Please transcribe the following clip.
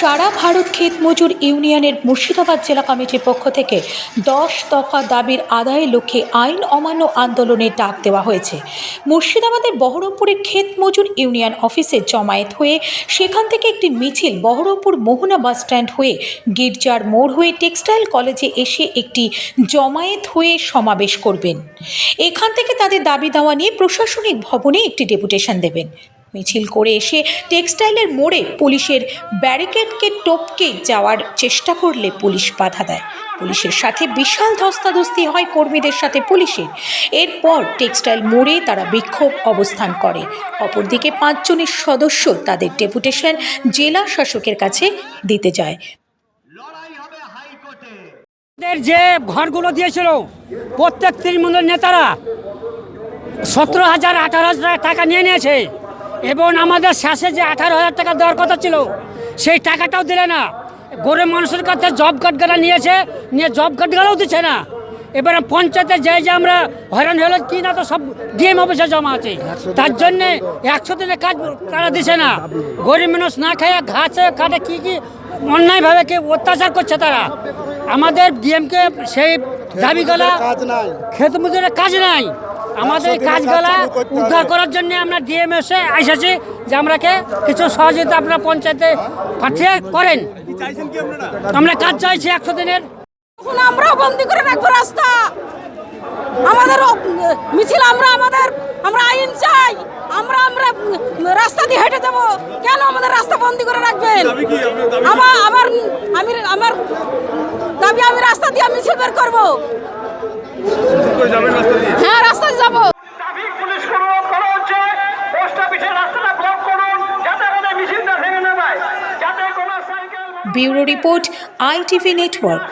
সারা ভারত ক্ষেত মজুর ইউনিয়নের মুর্শিদাবাদ জেলা কমিটির পক্ষ থেকে দশ দফা দাবির আদায়ের লক্ষ্যে আইন অমান্য আন্দোলনের ডাক দেওয়া হয়েছে। মুর্শিদাবাদের বহরমপুরের ক্ষেত মজুর ইউনিয়ন অফিসে জমায়েত হয়ে সেখান থেকে একটি মিছিল বহরমপুর মোহনা বাস স্ট্যান্ড হয়ে গির্জার মোড় হয়ে টেক্সটাইল কলেজে এসে একটি জমায়েত হয়ে সমাবেশ করবেন। এখান থেকে তাদের দাবি দাওয়া নিয়ে প্রশাসনিক ভবনে একটি ডেপুটেশন দেবেন। মিছিল করে এসে টেক্সটাইলের মোড়ে পুলিশের ব্যারিকেডকে টপকে যাওয়ার চেষ্টা করলে পুলিশ বাধা দেয়। পুলিশের সাথে বিশাল ধস্তাধস্তি হয় কর্মীদের সাথে পুলিশের। এরপর টেক্সটাইল মোড়ে তারা বিক্ষোভ অবস্থান করে। অপরদিকে পাঁচজনের সদস্য তাদের ডেপুটেশন জেলা শাসকের কাছে দিতে যায়। আমাদের যে ঘরগুলো দিয়েছিল প্রত্যেক তৃণমূলের নেতারা সতেরো হাজার আঠারো হাজার টাকা নিয়ে নিয়েছে। এবং আমাদের শেষে যে আঠারো হাজার টাকা দেওয়ার কথা ছিল সেই টাকাটাও দিলে না। গরিব মানুষের কাছে জব কার্ডগুলো নিয়েছে নিয়ে জব কার্ডগুলোও দিচ্ছে না। এবারে পঞ্চায়েতে যে যে আমরা হয়রান হলে কি না তো সব ডিএম অফিসে জমা আছে। তার জন্যে একশো দিনের কাজ তারা দিছে না। গরিব মানুষ না খায় ঘাসে কাটে কি কি অন্যায়ভাবে কি অত্যাচার করছে তারা? আমাদের ডিএমকে সেই দাবিগুলা ক্ষেত মজুরের কাজ নাই। আমাদের কাজগুলা। উদ্ধার করার জন্য আমরা ডিএম এসে এসেছি যে আমরাকে কিছু সহযোগিতা আপনারা পঞ্চায়েতে পাঠিয়ে করেন। আমরা কাজ চাইছি একশো দিনের। এখন আমরাও বন্দি করে রাখব রাস্তা। আমাদের মিছিল আমরা আমাদের আমরা আইন চাই। আমরা আমরা রাস্তা দিয়ে হেঁটে যাব। কেন আমাদের রাস্তা বন্দি করে রাখবেন? আমার আমার আমি আমার দাবি আমি রাস্তা দিয়ে মিছিল বের করব। হ্যাঁ রাস্তা দিয়ে যাব ট্রাফিক পুলিশ অনুরোধ করা হচ্ছে পোস্ট অফিসের রাস্তাটা ব্লক করুন যাতে করে মিছিলটা ভেঙে না যায় যাতে কোনো সাইকেল বা ব্যুরো রিপোর্ট আইটিভি নেটওয়ার্ক।